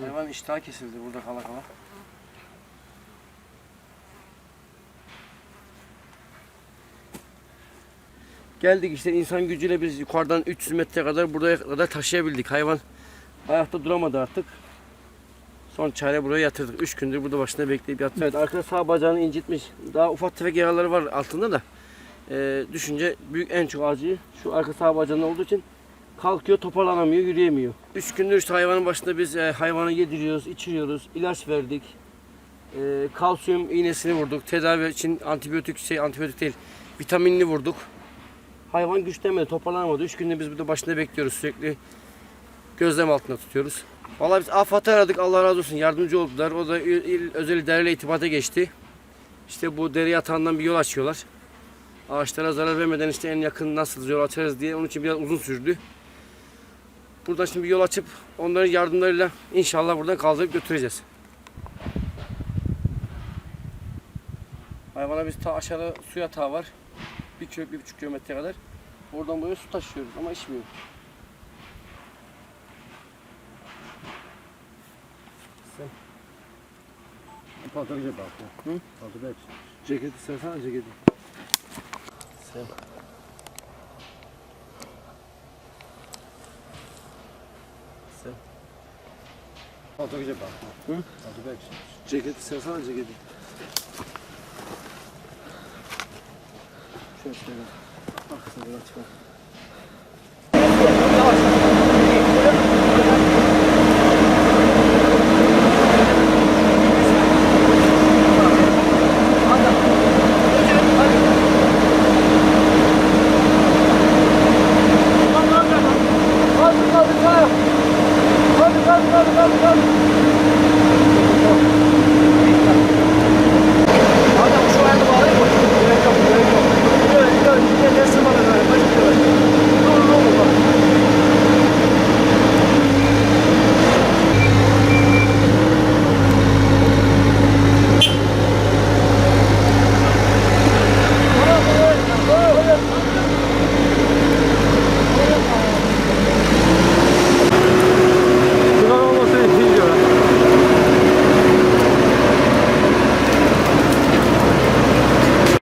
Hayvan iştahı kesildi burada kala kala. Geldik işte insan gücüyle biz yukarıdan 300 metre kadar buraya kadar taşıyabildik. Hayvan ayakta duramadı artık. Son çare buraya yatırdık. 3 gündür burada başında bekleyip yattık. Evet arkada sağ bacağını incitmiş. Daha ufak tefek yaraları var altında da. Ee, düşünce büyük en çok acıyı şu arka sağ bacağında olduğu için kalkıyor toparlanamıyor yürüyemiyor. 3 gündür işte hayvanın başında biz e, hayvanı yediriyoruz, içiriyoruz, ilaç verdik. E, kalsiyum iğnesini vurduk. Tedavi için antibiyotik şey antibiyotik değil vitaminini vurduk. Hayvan güçlenmedi, toparlanamadı. 3 gündür biz burada başında bekliyoruz sürekli. Gözlem altında tutuyoruz. Vallahi biz AFAD'ı aradık. Allah razı olsun. Yardımcı oldular. O da il, il özel idareyle itibata geçti. İşte bu dere yatağından bir yol açıyorlar. Ağaçlara zarar vermeden işte en yakın nasıl yol açarız diye. Onun için biraz uzun sürdü. Buradan şimdi bir yol açıp onların yardımlarıyla inşallah buradan kaldırıp götüreceğiz. Hayvana biz ta aşağıda su yatağı var. Bir, kilo, bir buçuk kilometre kadar. Oradan buraya su taşıyoruz ama içmiyor. Paltoya bak. Hı? Paltoya bak. Ceketi sersene ceketi. Sen. Alta gidip bak. Hı? Alta bek. Ceketi sersene ceketi. Şöyle şöyle. Bak sen de çıkar. Hadi hadi hadi hadi hadi.